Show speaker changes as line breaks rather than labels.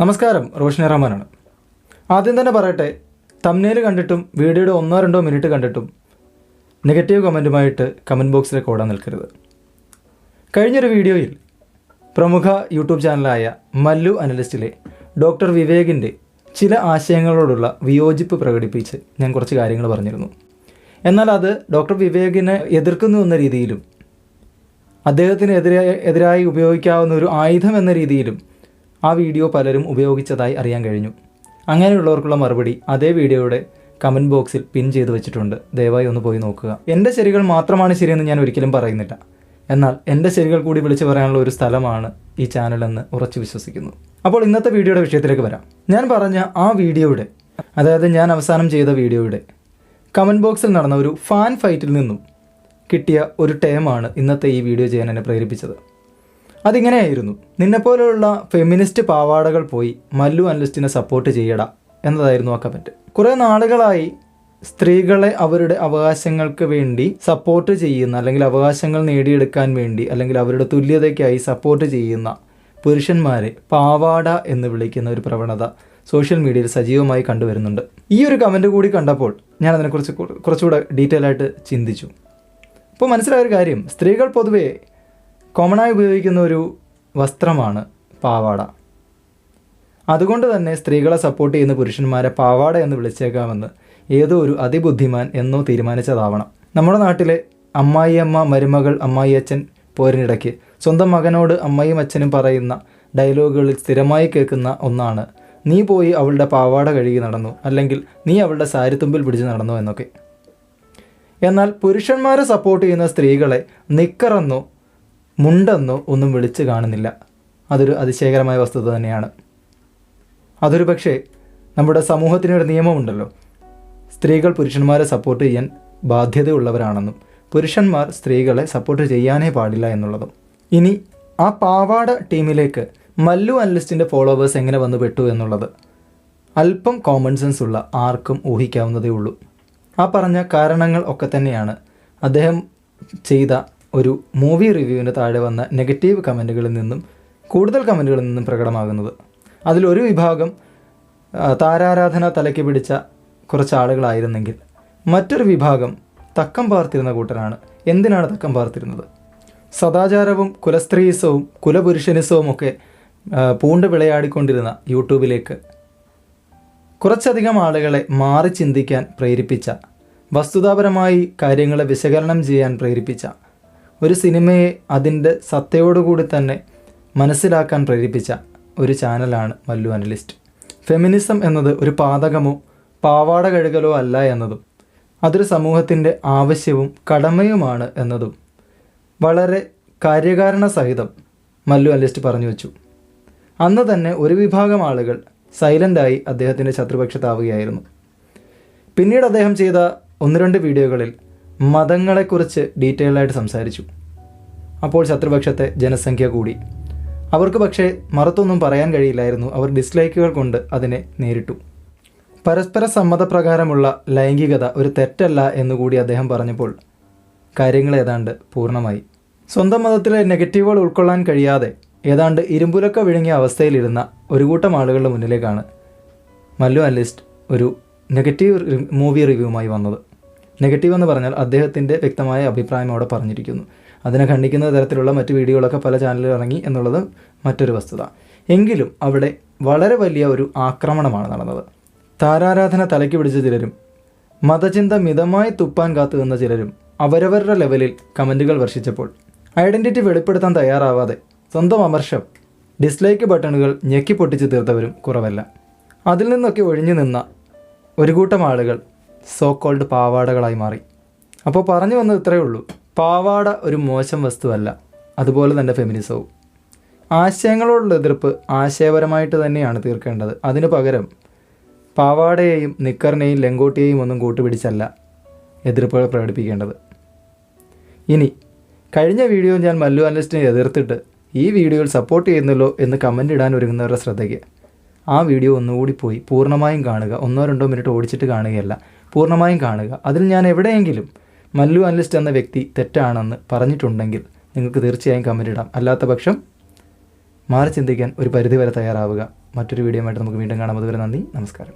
നമസ്കാരം റോഷ്നി റഹ്മാനാണ്. ആദ്യം തന്നെ പറയട്ടെ തമ്നേൽ കണ്ടിട്ടും വീഡിയോയുടെ ഒന്നോ രണ്ടോ മിനിറ്റ് കണ്ടിട്ടും നെഗറ്റീവ് കമന്റുമായിട്ട് കമന്റ് ബോക്സിലേക്ക് ഓടാൻ നിൽക്കരുത്. കഴിഞ്ഞൊരു വീഡിയോയിൽ പ്രമുഖ യൂട്യൂബ് ചാനലായ മല്ലു അനലിസ്റ്റിലെ ഡോക്ടർ വിവേകിന്റെ ചില ആശയങ്ങളോടുള്ള വിയോജിപ്പ് പ്രകടിപ്പിച്ച് ഞാൻ കുറച്ച് കാര്യങ്ങൾ പറഞ്ഞിരുന്നു. എന്നാൽ അത് ഡോക്ടർ വിവേകിനെ എതിർക്കുന്നു എന്ന രീതിയിലും അദ്ദേഹത്തിന് എതിരായി എതിരായി ഉപയോഗിക്കാവുന്ന ഒരു ആയുധം എന്ന രീതിയിലും ആ വീഡിയോ പലരും ഉപയോഗിച്ചതായി അറിയാൻ കഴിഞ്ഞു. അങ്ങനെയുള്ളവർക്കുള്ള മറുപടി അതേ വീഡിയോയുടെ കമന്റ് ബോക്സിൽ പിൻ ചെയ്ത് വെച്ചിട്ടുണ്ട്. ദയവായി ഒന്ന് പോയി നോക്കുക. എന്റെ ശരികൾ മാത്രമാണ് ശരിയെന്ന് ഞാൻ ഒരിക്കലും പറയുന്നില്ല. എന്നാൽ എന്റെ ശരികൾ കൂടി വിളിച്ചു പറയാനുള്ള ഒരു സ്ഥലമാണ് ഈ ചാനലെന്ന് ഉറച്ചു വിശ്വസിക്കുന്നു. അപ്പോൾ ഇന്നത്തെ വീഡിയോയുടെ വിഷയത്തിലേക്ക് വരാം. ഞാൻ പറഞ്ഞ ആ വീഡിയോയുടെ അതായത് ഞാൻ അവസാനം ചെയ്ത വീഡിയോയുടെ കമന്റ് ബോക്സിൽ നടന്ന ഒരു ഫാൻ ഫൈറ്റിൽ നിന്നും കിട്ടിയ ഒരു ടേമാണ് ഇന്നത്തെ ഈ വീഡിയോ ചെയ്യാൻ എന്നെ പ്രേരിപ്പിച്ചത്. അതിങ്ങനെയായിരുന്നു. നിന്നെപ്പോലെയുള്ള ഫെമിനിസ്റ്റ് പാവാടകൾ പോയി മല്ലു അനലിസ്റ്റിനെ സപ്പോർട്ട് ചെയ്യട എന്നതായിരുന്നു ആ കമന്റ് കുറേ നാളുകളായി സ്ത്രീകളെ അവരുടെ അവകാശങ്ങൾക്ക് വേണ്ടി സപ്പോർട്ട് ചെയ്യുന്ന അല്ലെങ്കിൽ അവകാശങ്ങൾ നേടിയെടുക്കാൻ വേണ്ടി അല്ലെങ്കിൽ അവരുടെ തുല്യതയ്ക്കായി സപ്പോർട്ട് ചെയ്യുന്ന പുരുഷന്മാരെ പാവാട എന്ന് വിളിക്കുന്ന ഒരു പ്രവണത സോഷ്യൽ മീഡിയയിൽ സജീവമായി കണ്ടുവരുന്നുണ്ട്. ഈ ഒരു കമന്റ് കൂടി കണ്ടപ്പോൾ ഞാൻ അതിനെക്കുറിച്ച് കുറ- കുറച്ചുകൂടെ ഡീറ്റെയിൽ ആയിട്ട് ചിന്തിച്ചു. ഇപ്പോൾ മനസ്സിലായ ഒരു കാര്യം സ്ത്രീകൾ പൊതുവേ കോമണായി ഉപയോഗിക്കുന്ന ഒരു വസ്ത്രമാണ് പാവാട. അതുകൊണ്ട് തന്നെ സ്ത്രീകളെ സപ്പോർട്ട് ചെയ്യുന്ന പുരുഷന്മാരെ പാവാട എന്ന് വിളിച്ചേക്കാമെന്ന് ഏതോ ഒരു അതിബുദ്ധിമാൻ എന്നോ തീരുമാനിച്ചതാവണം. നമ്മുടെ നാട്ടിലെ അമ്മായിയമ്മ മരുമകൾ അമ്മായിയച്ഛൻ പോരിനിടയ്ക്ക് സ്വന്തം മകനോട് അമ്മയും അച്ഛനും പറയുന്ന ഡയലോഗുകളിൽ സ്ഥിരമായി കേൾക്കുന്ന ഒന്നാണ് നീ പോയി അവളുടെ പാവാട കഴുകി നടന്നു അല്ലെങ്കിൽ നീ അവളുടെ സാരിത്തുമ്പിൽ പിടിച്ച് നടന്നു എന്നൊക്കെ. എന്നാൽ പുരുഷന്മാരെ സപ്പോർട്ട് ചെയ്യുന്ന സ്ത്രീകളെ നിക്കറെന്നോ മുണ്ടെന്നോ ഒന്നും വിളിച്ച് കാണുന്നില്ല. അതൊരു അതിശയകരമായ വസ്തുത തന്നെയാണ്. അതൊരു പക്ഷേ നമ്മുടെ സമൂഹത്തിനൊരു നിയമമുണ്ടല്ലോ. സ്ത്രീകൾ പുരുഷന്മാരെ സപ്പോർട്ട് ചെയ്യാൻ ബാധ്യതയുള്ളവരാണെന്നും പുരുഷന്മാർ സ്ത്രീകളെ സപ്പോർട്ട് ചെയ്യാനേ പാടില്ല എന്നുള്ളതും. ഇനി ആ പാവാട ടീമിലേക്ക് മല്ലു അനലിസ്റ്റിന്റെ ഫോളോവേഴ്സ് എങ്ങനെ വന്നു പെട്ടു എന്നുള്ളത് അല്പം കോമൺ സെൻസ് ഉള്ള ആർക്കും ഊഹിക്കാവുന്നതേ ഉള്ളൂ. ആ പറഞ്ഞ കാരണങ്ങൾ ഒക്കെ തന്നെയാണ് അദ്ദേഹം ചെയ്ത ഒരു മൂവി റിവ്യൂവിന് താഴെ വന്ന നെഗറ്റീവ് കമന്റുകളിൽ നിന്നും കൂടുതൽ കമന്റുകളിൽ നിന്നും പ്രകടമാകുന്നത്. അതിലൊരു വിഭാഗം താരാരാധന തലയ്ക്ക് പിടിച്ച കുറച്ച് ആളുകളായിരുന്നെങ്കിൽ മറ്റൊരു വിഭാഗം തക്കം പാർത്തിരുന്ന കൂട്ടരാണ്. എന്തിനാണ് തക്കം പാർത്തിരുന്നത്? സദാചാരവും കുലസ്ത്രീസവും കുലപുരുഷനിസവും ഒക്കെ പൂണ്ട് വിളയാടിക്കൊണ്ടിരുന്ന യൂട്യൂബിലേക്ക് കുറച്ചധികം ആളുകളെ മാറി ചിന്തിക്കാൻ പ്രേരിപ്പിച്ച വസ്തുതാപരമായി കാര്യങ്ങളെ വിശകലനം ചെയ്യാൻ പ്രേരിപ്പിച്ച ഒരു സിനിമയെ അതിന്റെ സത്തയോടുകൂടി തന്നെ മനസ്സിലാക്കാൻ പ്രേരിപ്പിച്ച ഒരു ചാനലാണ് മല്ലു അനലിസ്റ്റ് ഫെമിനിസം എന്നത് ഒരു പാതകമോ പാവാട കഴുകലോ അല്ല എന്നതും അതൊരു സമൂഹത്തിന്റെ ആവശ്യവും കടമയുമാണ് എന്നതും വളരെ കാര്യകാരണ സഹിതം മല്ലു അനലിസ്റ്റ് പറഞ്ഞു വെച്ചു. അന്ന് തന്നെ ഒരു വിഭാഗം ആളുകൾ സൈലന്റായി അദ്ദേഹത്തിന്റെ ശത്രുപക്ഷത്താവുകയായിരുന്നു. പിന്നീട് അദ്ദേഹം ചെയ്ത ഒന്ന് രണ്ട് വീഡിയോകളിൽ മതങ്ങളെക്കുറിച്ച് ഡീറ്റെയിൽ ആയിട്ട് സംസാരിച്ചു. അപ്പോൾ ശത്രുപക്ഷത്തെ ജനസംഖ്യ കൂടി. അവർക്ക് പക്ഷേ മറുത്തൊന്നും പറയാൻ കഴിയില്ലായിരുന്നു. അവർ ഡിസ്ലൈക്കുകൾ കൊണ്ട് അതിനെ നേരിട്ടു. പരസ്പര സമ്മതപ്രകാരമുള്ള ലൈംഗികത ഒരു തെറ്റല്ല എന്നുകൂടി അദ്ദേഹം പറഞ്ഞപ്പോൾ കാര്യങ്ങൾ ഏതാണ്ട് പൂർണമായി. സ്വന്തം മതത്തിലെ നെഗറ്റീവുകൾ ഉൾക്കൊള്ളാൻ കഴിയാതെ ഏതാണ്ട് ഇരുമ്പുലക്ക വിഴുങ്ങിയ അവസ്ഥയിലിരുന്ന ഒരു കൂട്ടം ആളുകളുടെ മുന്നിലേക്കാണ് മല്ലു അല്ലിസ്റ്റ് ഒരു നെഗറ്റീവ് മൂവി റിവ്യൂമായി വന്നത്. നെഗറ്റീവ് എന്ന് പറഞ്ഞാൽ അദ്ദേഹത്തിന്റെ വ്യക്തമായ അഭിപ്രായം അവിടെ പറഞ്ഞിരിക്കുന്നു. അതിനെ ഖണ്ഡിക്കുന്ന തരത്തിലുള്ള മറ്റ് വീഡിയോകളൊക്കെ പല ചാനലിൽ ഇറങ്ങി എന്നുള്ളത് മറ്റൊരു വസ്തുത. എങ്കിലും അവിടെ വളരെ വലിയ ഒരു ആക്രമണമാണ് നടന്നത്. താരാരാധന തലയ്ക്ക് പിടിച്ച ചിലരും മതചിന്ത മിതമായി തുപ്പാൻ കാത്തു നിന്ന ചിലരും അവരവരുടെ ലെവലിൽ കമന്റുകൾ വർഷിച്ചപ്പോൾ ഐഡന്റിറ്റി വെളിപ്പെടുത്താൻ തയ്യാറാവാതെ സ്വന്തം അമർഷം ഡിസ്ലൈക്ക് ബട്ടണുകൾ ഞെക്കി പൊട്ടിച്ച് തീർത്തവരും കുറവല്ല. അതിൽ നിന്നൊക്കെ ഒഴിഞ്ഞു നിന്ന ഒരു കൂട്ടം ആളുകൾ സോ കോൾഡ് പാവാടകളായി മാറി. അപ്പോൾ പറഞ്ഞു വന്നത് ഇത്രയേ ഉള്ളൂ. പാവാട ഒരു മോശം വസ്തുവല്ല. അതുപോലെ തന്നെ ഫെമിനിസവും ആശയങ്ങളോടുള്ള എതിർപ്പ് ആശയപരമായിട്ട് തന്നെയാണ് തീർക്കേണ്ടത്. അതിനു പകരം പാവാടയെയും നിക്കറിനെയും ലെങ്കോട്ടിയെയും ഒന്നും കൂട്ടുപിടിച്ചല്ല എതിർപ്പുകൾ പ്രകടിപ്പിക്കേണ്ടത്. ഇനി കഴിഞ്ഞ വീഡിയോ ഞാൻ മല്ലു അനലിസ്റ്റിനെ എതിർത്തിട്ട് ഈ വീഡിയോയിൽ സപ്പോർട്ട് ചെയ്യുന്നല്ലോ എന്ന് കമന്റ് ഇടാൻ ഒരുങ്ങുന്നവരുടെ ശ്രദ്ധയ്ക്ക്. ആ വീഡിയോ ഒന്നുകൂടി പോയി പൂർണമായും കാണുക. ഒന്നോ രണ്ടോ മിനിറ്റ് ഓടിച്ചിട്ട് കാണുകയല്ല. പൂർണമായും കാണുക. അതിൽ ഞാൻ എവിടെയെങ്കിലും മല്ലു അനലിസ്റ്റ് എന്ന വ്യക്തി തെറ്റാണെന്ന് പറഞ്ഞിട്ടുണ്ടെങ്കിൽ നിങ്ങൾക്ക് തീർച്ചയായും കമന്റ് ഇടാം. അല്ലാത്ത പക്ഷം മാറി ചിന്തിക്കാൻ ഒരു പരിധിവരെ തയ്യാറാവുക. മറ്റൊരു വീഡിയോ ആയിട്ട് നമുക്ക് വീണ്ടും കാണാം. അതുവരെ നന്ദി നമസ്കാരം.